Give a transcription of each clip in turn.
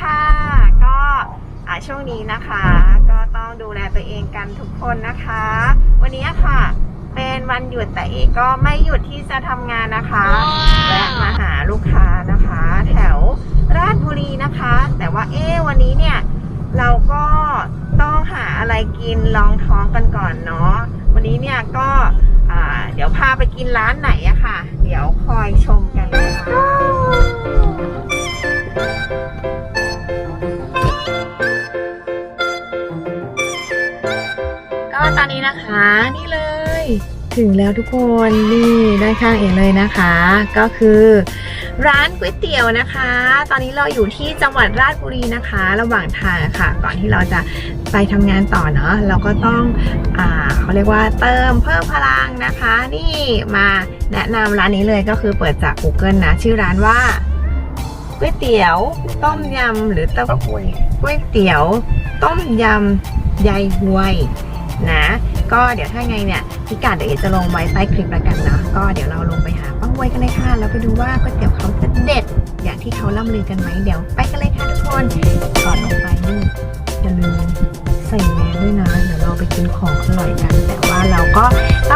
ค่ะ ก็ช่วงนี้นะคะ ก็ต้องดูแลตัวเองกันทุกคนนะคะ วันนี้ค่ะ เป็นวันหยุดแต่เอกก็ไม่หยุดที่จะทำงานนะคะแวะมาหาลูกค้านะคะ แถวราชบุรีนะคะ แต่ว่าเอ๊วันนี้เนี่ยเราก็ต้องหาอะไรกินลองท้องกันก่อนเนาะวันนี้เนี่ยก็เดี๋ยวพาไปกินร้านไหนอะค่ะ เดี๋ยวคอยชม นะคะนี่เลย ถึงแล้วทุกคนนี่ด้านข้างเองเลยนะคะ ก็คือร้านก๋วยเตี๋ยวนะคะ ตอนนี้เราอยู่ที่จังหวัดราชบุรีนะคะ ระหว่างทางค่ะ ก่อนที่เราจะไปทำงานต่อเนาะเราก็ต้องอ่าเขาเรียกว่าเติมเพิ่มพลังนะคะ นี่มาแนะนำร้านนี้เลยก็คือเปิดจาก Google นะ ชื่อร้านว่าก๋วยเตี๋ยวต้มยำหรือเต้าเต้าหวยก๋วยเตี๋ยว ต้มยำยายหวยนะ ก็เดี๋ยวถ้าไงเนี่ยพิกัดเดี๋ยวเอจะลงไว้ใต้คลิปแล้วกันนะก็เดี๋ยวเราลงไปหาป้าหวยกันเลยค่ะแล้วไปดูว่าก๋วยเตี๋ยวเขาจะเด็ด อย่างที่เขาล่ำลือกันไหมเดี๋ยวไปกันเลยค่ะทุกคนก่อนลงไปนี่อย่าลืมใส่แมสด้วยนะเดี๋ยวเราไปกินของอร่อยกัน แต่ว่าเราก็ต้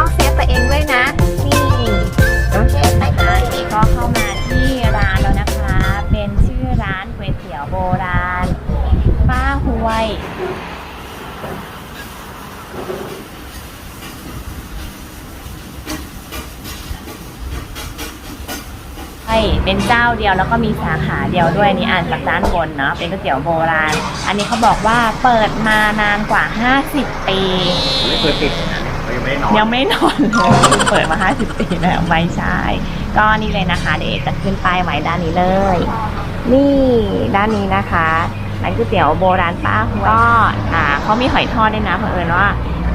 อง ใช่เป็นเจ้าเดียวแล้วก็มีสาขาเดียวด้วยนี่อ่านจากด้านบนเนาะเป็นก๋วยเตี๋ยวโบราณ อันนี้เขาบอกว่าเปิดมานานกว่า 50 ปีไม่เคยปิดนะเรายังไม่ได้นอนยังไม่นอนเลยเปิดมา 50 ปีแล้วไม่ใช่ก็นี่เลยนะคะ เดี๋ยวจะขึ้นป้ายไว้ด้านนี้เลย นี่ด้านนี้นะคะร้านก๋วยเตี๋ยวโบราณป้าหวยก็อ่าเขามีหอยทอดด้วยนะเผอิญว่า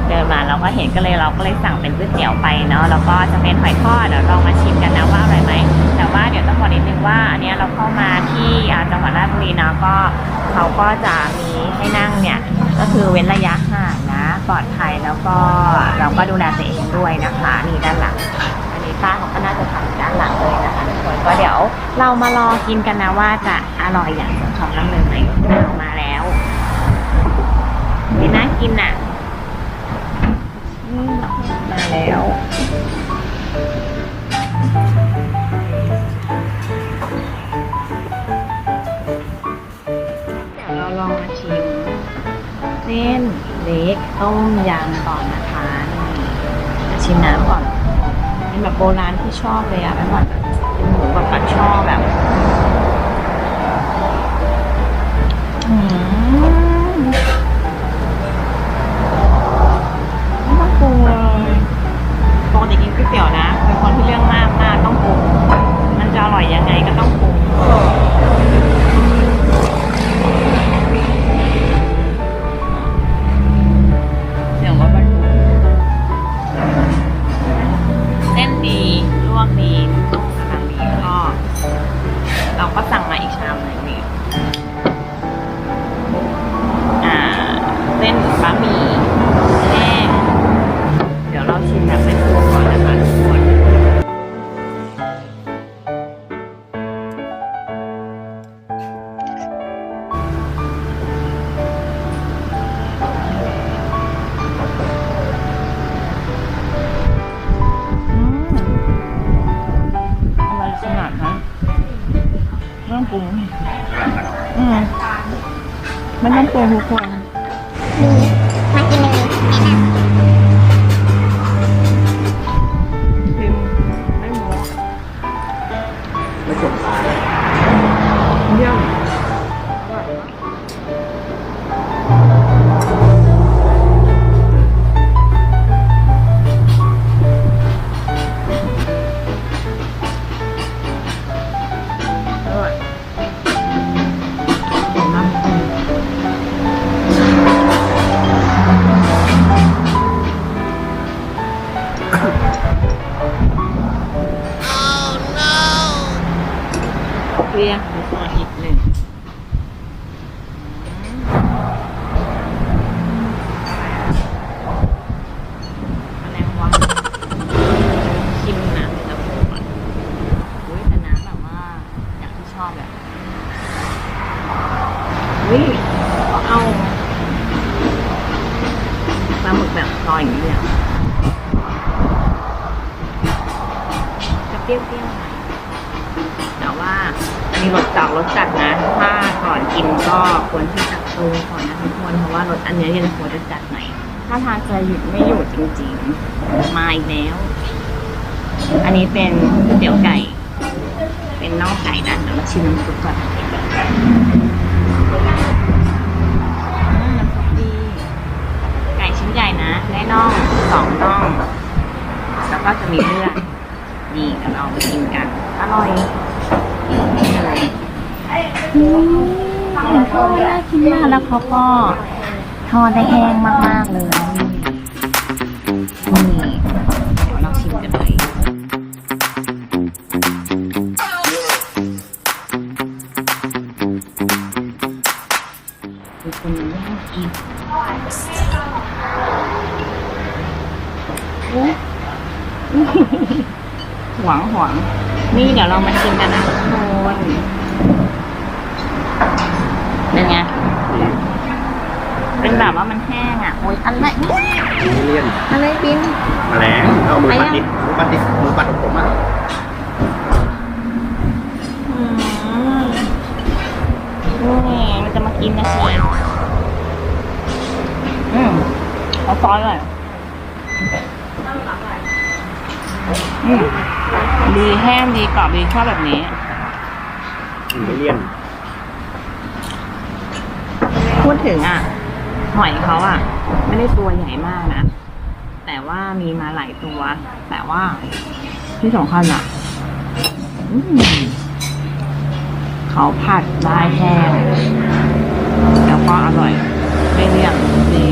เดินมาเราก็เห็นก็เลยเราก็เลยสั่งเป็นก๋วยเตี๋ยวไปเนาะแล้วก็จะเป็นหอยทอดเดี๋ยวลองมาชิมกันนะว่าอร่อยไหมแต่ว่าเดี๋ยวต้องบอกนิดนึงว่าอันนี้เราเข้ามาที่จังหวัดราชบุรีเนาะก็เขาก็จะมีให้นั่งเนี่ยก็คือเว้นระยะห่างนะปลอดภัยแล้วก็เราก็ดูแลตัวเองด้วยนะคะนี่ด้านหลังอันนี้ป้าเขาก็น่าจะทำด้านหลังเลยนะคะทุกคนก็เดี๋ยวเรามารอกินกันนะว่าจะอร่อยอย่างสมคำล่ำลือไหมเอามาแล้วนี่น่ากินอะอื มาแล้ว เดี๋ยวเราลองมาชิมเส้นเล็กต้มยำก่อนนะคะมาชิมน้ำก่อนเป็นแบบโบราณที่ชอบเลยอะเป็นแบบเป็นหมูแบบปักช่อแบบ เตี๋ยวนะ รุง อืมไม่ต้องปรุงทุกคนมากิน เรียงแล้วก็อีกหนึ่งเอาปลาหมึกแบบซอยอย่างนี้เลยอะกัเปรี้ยว แต่ว่าอันนี้รสจัดรสจัดนะ ถ้าก่อนกินก็ควรที่จะปรุงก่อนนะทุกคนเพราะว่ารสอันนี้ยเย็นควรจะจัดหน่อยถ้าทานจะหยุดไม่อยู่จริงๆ มาอีกแล้ว อันนี้เป็นเตี๋ยวไก่ เป็นน่องไก่นะเดี๋ยวเราชิมน้ำซุปก่อนอืมน้ำซุปดีไก่ชิ้นใหญ่นะได้น่องสองน่อง แล้วก็จะมีเลือดดี๋ยวเราไปกินกัน อร่อย อืมทอดน่ากินมากแล้วเขาก็ทอดได้แห้งมากๆเลยนี่เดี๋ยวเราชิมกันเลยมีคนย่างอีกอุ๊ยหวังหวังนี่เดี๋ยวเรามาชิมกันนะทุกคน เป็นไง เป็นแบบว่ามันแห้งอะ โอ๊ยอะไรเลี่ยนอะไรบินแมลงเอามือปัดดิมือปัดดิมือปัดของผมอะอืมนี่มันจะมากินนะสิอืมเอาซอยหน่อยอืมดีแห้งดีกรอบดีชอบแบบนี้ไม่เลี่ยน พูดถึงอะ หอยเขาอะ ไม่ได้ตัวใหญ่มากนะ แต่ว่ามีมาหลายตัว แต่ว่าที่สำคัญอะอเขาผัดได้แห้งแล้วก็อร่อย ไม่เลี่ยนดี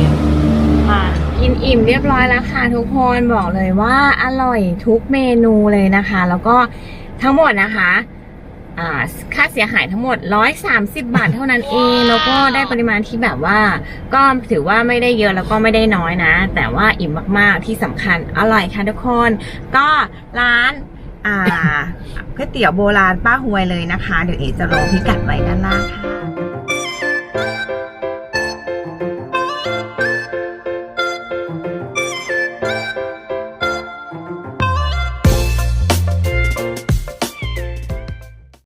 ทานกินอิ่มเรียบร้อยแล้วค่ะทุกคนบอกเลยว่าอร่อยทุกเมนูเลยนะคะ แล้วก็ทั้งหมดนะคะ ค่าเสียหายทั้งหมด 130 บาทเท่านั้นเอง แล้วก็ได้ปริมาณที่แบบว่า ก็ถือว่าไม่ได้เยอะแล้วก็ไม่ได้น้อยนะ แต่ว่าอิ่มมากๆที่สำคัญอร่อยค่ะทุกคน ก็ร้านอ่าก๋วยเตี๋ยวโบราณป้าหวยเลยนะคะ เดี๋ยวเอจะลงพิกัดไว้ด้านล่างค่ะ